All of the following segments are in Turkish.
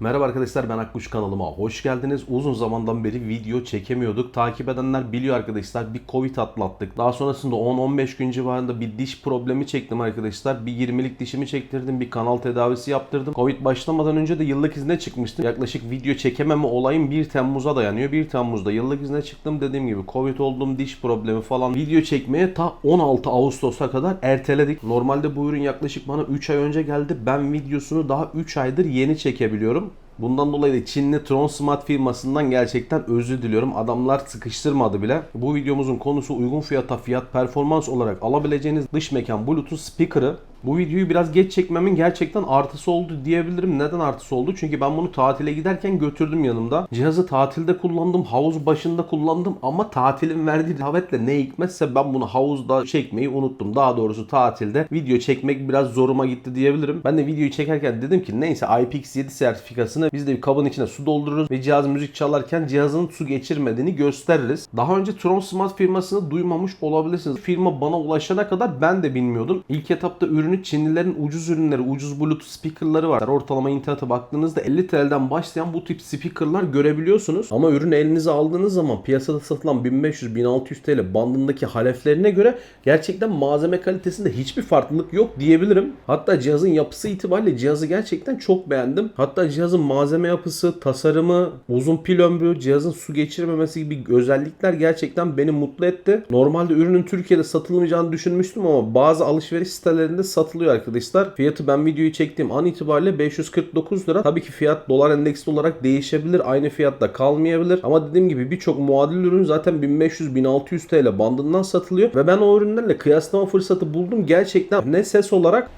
Merhaba arkadaşlar ben Akkuş kanalıma hoş geldiniz. Uzun zamandan beri video çekemiyorduk. Takip edenler biliyor arkadaşlar bir Covid atlattık. Daha sonrasında 10-15 gün civarında bir diş problemi çektim arkadaşlar. Bir 20'lik dişimi çektirdim. Bir kanal tedavisi yaptırdım. Covid başlamadan önce de yıllık izne çıkmıştım. Yaklaşık video çekememe olayım 1 Temmuz'a dayanıyor. 1 Temmuz'da yıllık izne çıktım. Dediğim gibi Covid oldum diş problemi falan. Video çekmeye ta 16 Ağustos'a kadar erteledik. Normalde bu ürün yaklaşık bana 3 ay önce geldi. Ben videosunu daha 3 aydır yeni çekebiliyorum. Bundan dolayı da Çinli Tron Smart firmasından gerçekten özür diliyorum. Adamlar sıkıştırmadı bile. Bu videomuzun konusu uygun fiyata fiyat performans olarak alabileceğiniz dış mekan Bluetooth speaker'ı. Bu videoyu biraz geç çekmemin gerçekten artısı oldu diyebilirim. Neden artısı oldu? Çünkü ben bunu tatile giderken götürdüm yanımda. Cihazı tatilde kullandım, havuz başında kullandım ama tatilin verdiği davetle ne hikmetse ben bunu havuzda çekmeyi unuttum. Daha doğrusu tatilde video çekmek biraz zoruma gitti diyebilirim. Ben de videoyu çekerken dedim ki neyse IPX7 sertifikasını biz de bir kabın içine su doldururuz ve cihaz müzik çalarken cihazın su geçirmediğini gösteririz. Daha önce Tron Smart firmasını duymamış olabilirsiniz. Firma bana ulaşana kadar ben de bilmiyordum. İlk etapta ürünü Çinlilerin ucuz ürünleri, ucuz Bluetooth speakerları var. Ortalama internete baktığınızda 50 TL'den başlayan bu tip speakerlar görebiliyorsunuz. Ama ürünü elinize aldığınız zaman piyasada satılan 1500-1600 TL bandındaki haleflerine göre gerçekten malzeme kalitesinde hiçbir farklılık yok diyebilirim. Hatta cihazın yapısı itibariyle cihazı gerçekten çok beğendim. Hatta cihazın malzeme yapısı, tasarımı, uzun pil ömrü, cihazın su geçirmemesi gibi özellikler gerçekten beni mutlu etti. Normalde ürünün Türkiye'de satılmayacağını düşünmüştüm ama bazı alışveriş sitelerinde satılıyor arkadaşlar. Fiyatı ben videoyu çektiğim an itibariyle 549 lira. Tabii ki fiyat dolar endeksli olarak değişebilir. Aynı fiyatta kalmayabilir. Ama dediğim gibi birçok muadil ürün zaten 1500-1600 TL bandından satılıyor. Ve ben o ürünlerle kıyaslama fırsatı buldum. Gerçekten ne ses olarak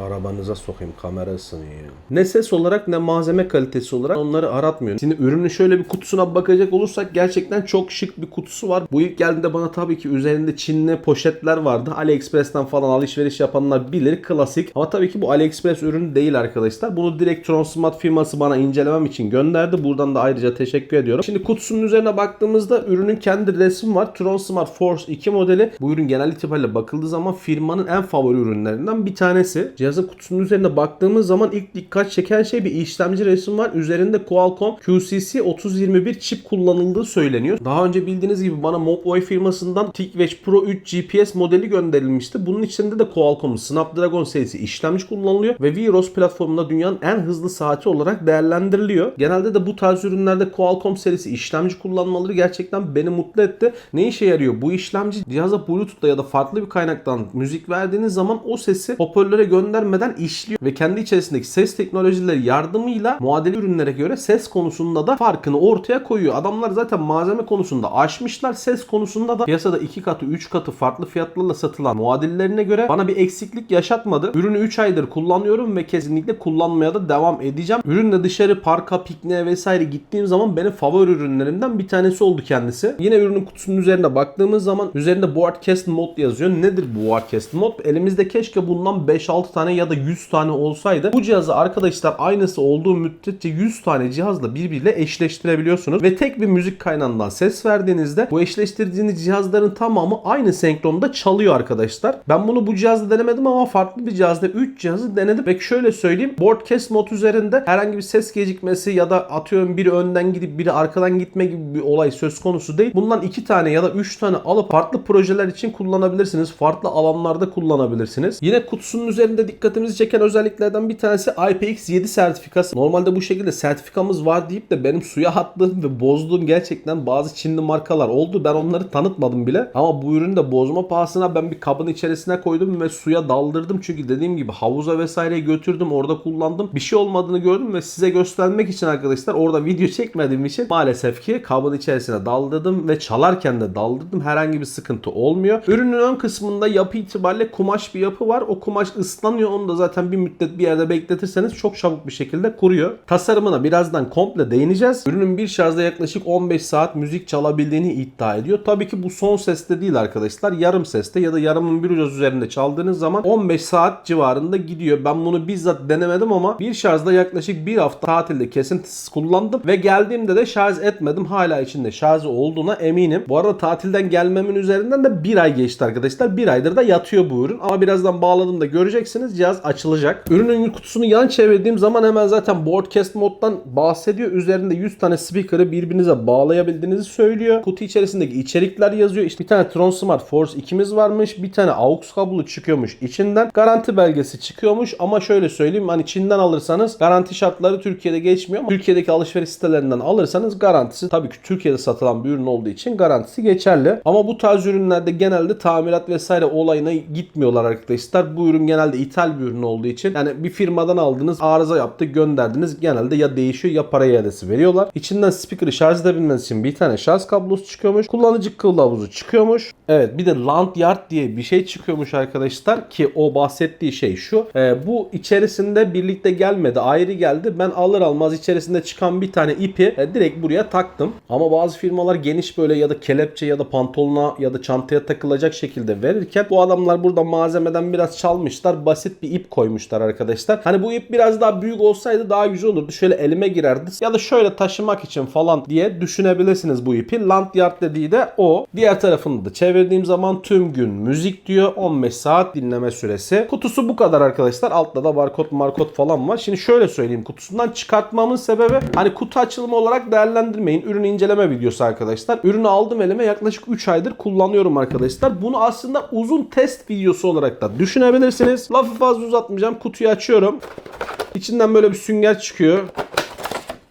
Arabanıza sokayım kamerasını ya. Ne ses olarak ne malzeme kalitesi olarak onları aratmıyor. Şimdi ürünün şöyle bir kutusuna bakacak olursak gerçekten çok şık bir kutusu var. Bu ilk geldiğinde bana tabii ki üzerinde Çinli poşetler vardı. AliExpress'ten falan alışveriş yapanlar bilir klasik. Ama tabii ki bu AliExpress ürünü değil arkadaşlar. Bunu direkt Tronsmart firması bana incelemem için gönderdi. Buradan da ayrıca teşekkür ediyorum. Şimdi kutusunun üzerine baktığımızda ürünün kendi resmi var. Tronsmart Force 2 modeli. Bu ürün genel itibariyle bakıldığı zaman firmanın en favori ürünlerinden bir tanesi. Cihazın kutusunun üzerine baktığımız zaman ilk dikkat çeken şey bir işlemci resim var. Üzerinde Qualcomm QCC 3021 çip kullanıldığı söyleniyor. Daha önce bildiğiniz gibi bana Mobvay firmasından TicWatch Pro 3 GPS modeli gönderilmişti. Bunun içinde de Qualcomm'un Snapdragon serisi işlemci kullanılıyor ve Viros platformunda dünyanın en hızlı saati olarak değerlendiriliyor. Genelde de bu tarz ürünlerde Qualcomm serisi işlemci kullanmaları gerçekten beni mutlu etti. Ne işe yarıyor? Bu işlemci cihaza Bluetooth'ta ya da farklı bir kaynaktan müzik verdiğiniz zaman o sesi hoparlöre göndermeden işliyor ve kendi içerisindeki ses teknolojileri yardımıyla muadili ürünlere göre ses konusunda da farkını ortaya koyuyor. Adamlar zaten malzeme konusunda aşmışlar. Ses konusunda da piyasada 2 katı 3 katı farklı fiyatlarla satılan muadillerine göre bana bir eksiklik yaşatmadı. Ürünü 3 aydır kullanıyorum ve kesinlikle kullanmaya da devam edeceğim. Ürünle dışarı parka, pikniğe vesaire gittiğim zaman benim favori ürünlerimden bir tanesi oldu kendisi. Yine ürünün kutusunun üzerine baktığımız zaman üzerinde Broadcast Mode yazıyor. Nedir bu Broadcast Mode? Elimizde keşke bundan 5-6 tane ya da 100 tane olsaydı bu cihazı arkadaşlar aynısı olduğu müddetçe 100 tane cihazla birbiriyle eşleştirebiliyorsunuz ve tek bir müzik kaynağından ses verdiğinizde bu eşleştirdiğiniz cihazların tamamı aynı senkronda çalıyor arkadaşlar. Ben bunu bu cihazda denemedim ama farklı bir cihazda 3 cihazı denedim ve şöyle söyleyeyim Broadcast mod üzerinde herhangi bir ses gecikmesi ya da atıyorum biri önden gidip biri arkadan gitme gibi bir olay söz konusu değil. Bundan 2 tane ya da 3 tane alıp farklı projeler için kullanabilirsiniz. Farklı alanlarda kullanabilirsiniz. Yine kutusunun üzerinde dikkatimizi çeken özelliklerden bir tanesi IPX7 sertifikası. Normalde bu şekilde sertifikamız var deyip de benim suya attığım ve bozduğum gerçekten bazı Çinli markalar oldu. Ben onları tanıtmadım bile. Ama bu ürünü de bozma pahasına ben bir kabın içerisine koydum ve suya daldırdım. Çünkü dediğim gibi havuza vesaire götürdüm. Orada kullandım. Bir şey olmadığını gördüm ve size göstermek için arkadaşlar orada video çekmediğim için maalesef ki kabın içerisine daldırdım ve çalarken de daldırdım. Herhangi bir sıkıntı olmuyor. Ürünün ön kısmında yapı itibariyle kumaş bir yapı var. O kumaş ıslanıyor. Onu da zaten bir müddet bir yerde bekletirseniz çok çabuk bir şekilde kuruyor. Tasarımına birazdan komple değineceğiz. Ürünün bir şarjda yaklaşık 15 saat müzik çalabildiğini iddia ediyor. Tabii ki bu son seste değil arkadaşlar. Yarım seste ya da yarımın bir ucuz üzerinde çaldığınız zaman 15 saat civarında gidiyor. Ben bunu bizzat denemedim ama bir şarjda yaklaşık bir hafta tatilde kesintisiz kullandım ve geldiğimde de şarj etmedim. Hala içinde şarjı olduğuna eminim. Bu arada tatilden gelmemin üzerinden de bir ay geçti arkadaşlar. Bir aydır da yatıyor bu ürün. Ama birazdan bağladığımda göreceksiniz. Cihaz açılacak. Ürünün kutusunu yan çevirdiğim zaman hemen zaten Broadcast moddan bahsediyor. Üzerinde 100 tane speaker'ı birbirinize bağlayabildiğinizi söylüyor. Kutu içerisindeki içerikler yazıyor. İşte bir tane Tron Smart Force 2'miz varmış. Bir tane AUX kablo çıkıyormuş içinden. Garanti belgesi çıkıyormuş ama şöyle söyleyeyim hani Çin'den alırsanız garanti şartları Türkiye'de geçmiyor ama Türkiye'deki alışveriş sitelerinden alırsanız garantisi tabii ki Türkiye'de satılan bir ürün olduğu için garantisi geçerli. Ama bu tarz ürünlerde genelde tamirat vesaire olayına gitmiyorlar arkadaşlar. Bu ürün genelde ithal bir ürün olduğu için yani bir firmadan aldınız arıza yaptı gönderdiniz genelde ya değişiyor ya para iadesi veriyorlar. İçinden speaker'ı şarj edebilmeniz için bir tane şarj kablosu çıkıyormuş. Kullanıcı kılavuzu çıkıyormuş. Evet bir de Lanyard diye bir şey çıkıyormuş arkadaşlar ki o bahsettiği şey şu. Ee, bu içerisinde birlikte gelmedi ayrı geldi. Ben alır almaz içerisinde çıkan bir tane ipi e, direkt buraya taktım. Ama bazı firmalar geniş böyle ya da kelepçe ya da pantolona ya da çantaya takılacak şekilde verirken bu adamlar burada malzemeden biraz çalmışlar. Basit bir ip koymuşlar arkadaşlar. Hani bu ip biraz daha büyük olsaydı daha güzel olurdu. Şöyle elime girerdi ya da şöyle taşımak için falan diye düşünebilirsiniz bu ipi. Lanyard dediği de o. Diğer tarafını da çevirdiğim zaman tüm gün müzik diyor. 15 saat dinleme süresi. Kutusu bu kadar arkadaşlar. Altta da barkod markod falan var. Şimdi şöyle söyleyeyim. Kutusundan çıkartmamın sebebi hani kutu açılımı olarak değerlendirmeyin. Ürün inceleme videosu arkadaşlar. Ürünü aldım elime yaklaşık 3 aydır kullanıyorum arkadaşlar. Bunu aslında uzun test videosu olarak da düşünebilirsiniz. Lafı fazla uzatmayacağım. Kutuyu açıyorum. İçinden böyle bir sünger çıkıyor.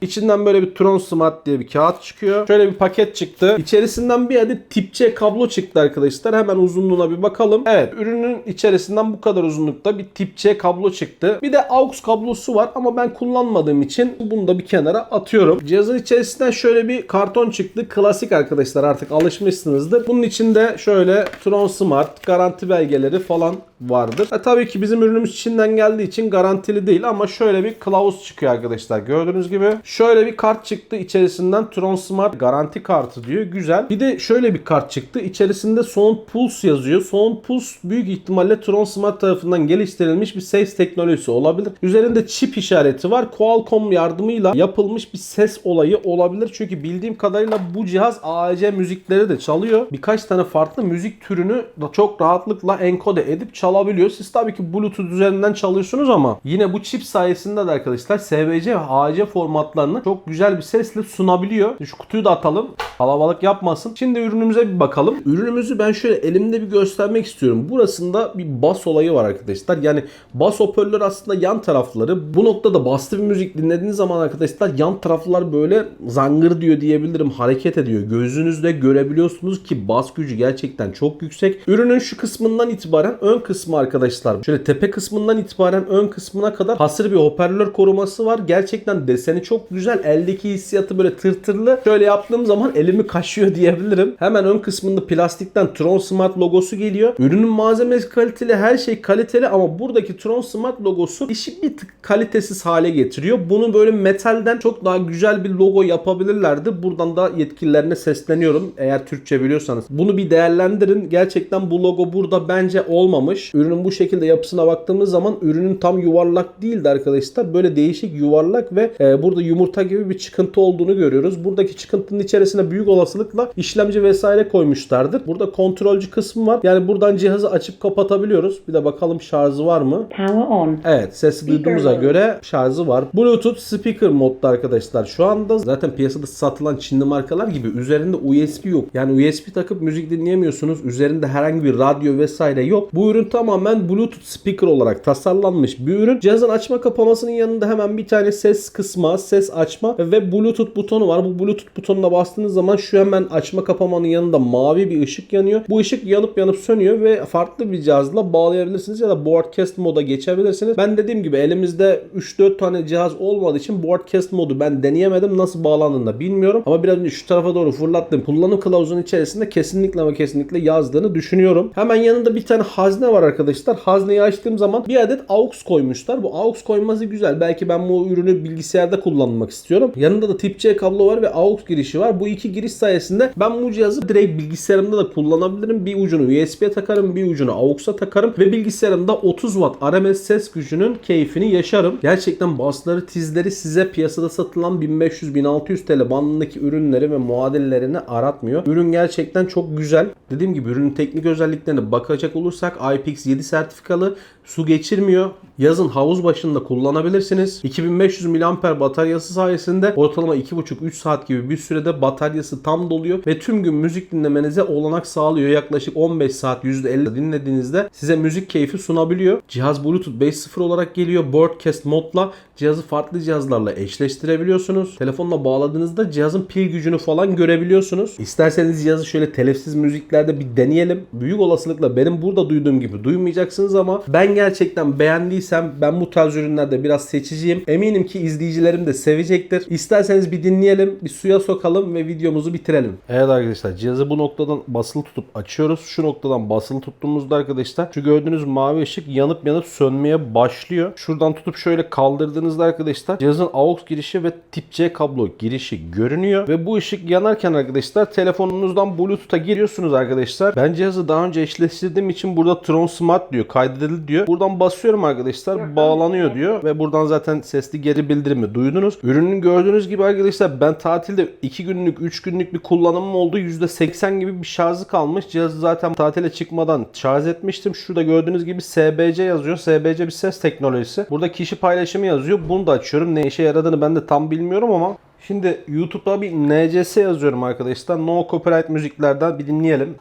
İçinden böyle bir Tron Smart diye bir kağıt çıkıyor. Şöyle bir paket çıktı. İçerisinden bir adet tip C kablo çıktı arkadaşlar. Hemen uzunluğuna bir bakalım. Evet ürünün içerisinden bu kadar uzunlukta bir tip C kablo çıktı. Bir de AUX kablosu var ama ben kullanmadığım için bunu da bir kenara atıyorum. Cihazın içerisinden şöyle bir karton çıktı. Klasik arkadaşlar artık alışmışsınızdır. Bunun içinde şöyle Tron Smart garanti belgeleri falan vardır. E, tabii ki bizim ürünümüz Çin'den geldiği için garantili değil ama şöyle bir kılavuz çıkıyor arkadaşlar. Gördüğünüz gibi şöyle bir kart çıktı. İçerisinden Tron Smart garanti kartı diyor. Güzel. Bir de şöyle bir kart çıktı. İçerisinde Sound Pulse yazıyor. Sound Pulse büyük ihtimalle Tron Smart tarafından geliştirilmiş bir ses teknolojisi olabilir. Üzerinde çip işareti var. Qualcomm yardımıyla yapılmış bir ses olayı olabilir. Çünkü bildiğim kadarıyla bu cihaz AAC müzikleri de çalıyor. Birkaç tane farklı müzik türünü çok rahatlıkla enkode edip çalabiliyor. Siz tabii ki Bluetooth üzerinden çalıyorsunuz ama yine bu çip sayesinde de arkadaşlar SVC ve AAC formatlarını çok güzel bir sesle sunabiliyor. Şu kutuyu da atalım. Kalabalık yapmasın. Şimdi ürünümüze bir bakalım. Ürünümüzü ben şöyle elimde bir göstermek istiyorum. Burasında bir bas olayı var arkadaşlar. Yani bas hoparlör aslında yan tarafları. Bu noktada bastı bir müzik dinlediğiniz zaman arkadaşlar yan taraflar böyle zangır diyor diyebilirim. Hareket ediyor. Gözünüzde görebiliyorsunuz ki bas gücü gerçekten çok yüksek. Ürünün şu kısmından itibaren ön kısmı arkadaşlar. Şöyle tepe kısmından itibaren ön kısmına kadar hasır bir hoparlör koruması var. Gerçekten deseni çok güzel. Eldeki hissiyatı böyle tırtırlı. Şöyle yaptığım zaman elimi kaşıyor diyebilirim. Hemen ön kısmında plastikten Tron Smart logosu geliyor. Ürünün malzemesi kaliteli, her şey kaliteli ama buradaki Tron Smart logosu işi bir tık kalitesiz hale getiriyor. Bunu böyle metalden çok daha güzel bir logo yapabilirlerdi. Buradan da yetkililerine sesleniyorum. Eğer Türkçe biliyorsanız. Bunu bir değerlendirin. Gerçekten bu logo burada bence olmamış. Ürünün bu şekilde yapısına baktığımız zaman ürünün tam yuvarlak değildi arkadaşlar. Böyle değişik yuvarlak ve e, burada yumurta gibi bir çıkıntı olduğunu görüyoruz. Buradaki çıkıntının içerisine büyük olasılıkla işlemci vesaire koymuşlardır. Burada kontrolcü kısmı var. Yani buradan cihazı açıp kapatabiliyoruz. Bir de bakalım şarjı var mı? Power on. Evet sesi duyduğumuza göre şarjı var. Bluetooth speaker modda arkadaşlar. Şu anda zaten piyasada satılan Çinli markalar gibi üzerinde USB yok. Yani USB takıp müzik dinleyemiyorsunuz. Üzerinde herhangi bir radyo vesaire yok. Bu ürün tamamen Bluetooth speaker olarak tasarlanmış bir ürün. Cihazın açma kapamasının yanında hemen bir tane ses kısma, ses açma ve Bluetooth butonu var. Bu Bluetooth butonuna bastığınız zaman şu hemen açma kapamanın yanında mavi bir ışık yanıyor. Bu ışık yanıp yanıp sönüyor ve farklı bir cihazla bağlayabilirsiniz ya da broadcast moda geçebilirsiniz. Ben dediğim gibi elimizde 3-4 tane cihaz olmadığı için broadcast modu ben deneyemedim. Nasıl bağlandığını da bilmiyorum. Ama biraz önce şu tarafa doğru fırlattım. Kullanım kılavuzunun içerisinde kesinlikle ama kesinlikle yazdığını düşünüyorum. Hemen yanında bir tane hazne var arkadaşlar. Hazneyi açtığım zaman bir adet AUX koymuşlar. Bu AUX koyması güzel. Belki ben bu ürünü bilgisayarda kullanmak istiyorum. Yanında da tip C kablo var ve AUX girişi var. Bu iki giriş sayesinde ben bu cihazı direkt bilgisayarımda da kullanabilirim. Bir ucunu USB'ye takarım, bir ucunu AUX'a takarım ve bilgisayarımda 30 watt RMS ses gücünün keyfini yaşarım. Gerçekten basları, tizleri size piyasada satılan 1500-1600 TL bandındaki ürünleri ve muadillerini aratmıyor. Ürün gerçekten çok güzel. Dediğim gibi ürünün teknik özelliklerine bakacak olursak IPX 7 sertifikalı Su geçirmiyor. Yazın havuz başında kullanabilirsiniz. 2500 mAh bataryası sayesinde ortalama 2,5-3 saat gibi bir sürede bataryası tam doluyor ve tüm gün müzik dinlemenize olanak sağlıyor. Yaklaşık 15 saat %50 dinlediğinizde size müzik keyfi sunabiliyor. Cihaz Bluetooth 5.0 olarak geliyor. Broadcast modla cihazı farklı cihazlarla eşleştirebiliyorsunuz. Telefonla bağladığınızda cihazın pil gücünü falan görebiliyorsunuz. İsterseniz cihazı şöyle telifsiz müziklerde bir deneyelim. Büyük olasılıkla benim burada duyduğum gibi duymayacaksınız ama ben gerçekten beğendiysem ben bu tarz ürünlerde biraz seçiciyim. Eminim ki izleyicilerim de sevecektir. İsterseniz bir dinleyelim, bir suya sokalım ve videomuzu bitirelim. Evet arkadaşlar cihazı bu noktadan basılı tutup açıyoruz. Şu noktadan basılı tuttuğumuzda arkadaşlar şu gördüğünüz mavi ışık yanıp yanıp sönmeye başlıyor. Şuradan tutup şöyle kaldırdığınızda arkadaşlar cihazın AUX girişi ve tip C kablo girişi görünüyor ve bu ışık yanarken arkadaşlar telefonunuzdan Bluetooth'a giriyorsunuz arkadaşlar. Ben cihazı daha önce eşleştirdiğim için burada Tron Smart diyor, kaydedildi diyor. Buradan basıyorum arkadaşlar, bağlanıyor diyor ve buradan zaten sesli geri bildirimi duydunuz. Ürünün gördüğünüz gibi arkadaşlar ben tatilde 2 günlük, 3 günlük bir kullanımım oldu. %80 gibi bir şarjı kalmış. Cihazı zaten tatile çıkmadan şarj etmiştim. Şurada gördüğünüz gibi SBC yazıyor. SBC bir ses teknolojisi. Burada kişi paylaşımı yazıyor. Bunu da açıyorum. Ne işe yaradığını ben de tam bilmiyorum ama Şimdi YouTube'da bir NCS yazıyorum arkadaşlar. No Copyright müziklerden bir dinleyelim.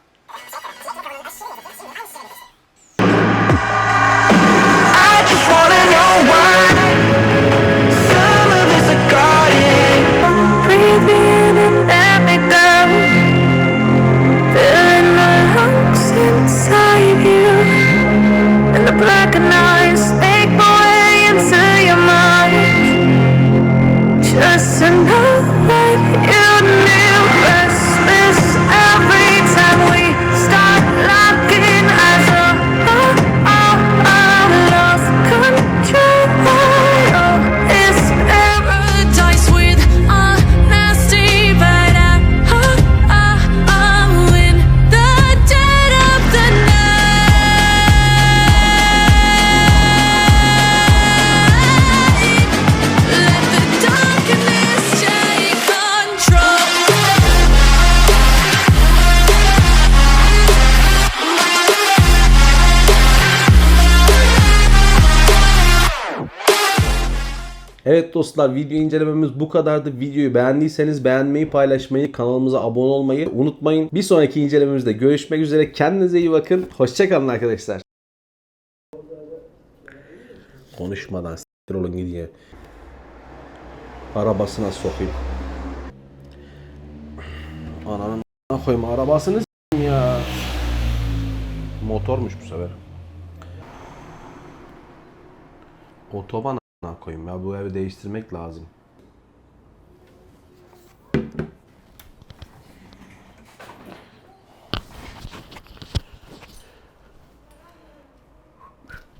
Evet dostlar video incelememiz bu kadardı. Videoyu beğendiyseniz beğenmeyi, paylaşmayı, kanalımıza abone olmayı unutmayın. Bir sonraki incelememizde görüşmek üzere. Kendinize iyi bakın. Hoşçakalın arkadaşlar. Konuşmadan s**tir olun gidiyor. Arabasına sokayım. Ananın koyayım arabasını s**eyim ya. Motormuş bu sefer. Otoban koyayım ya bu evi değiştirmek lazım.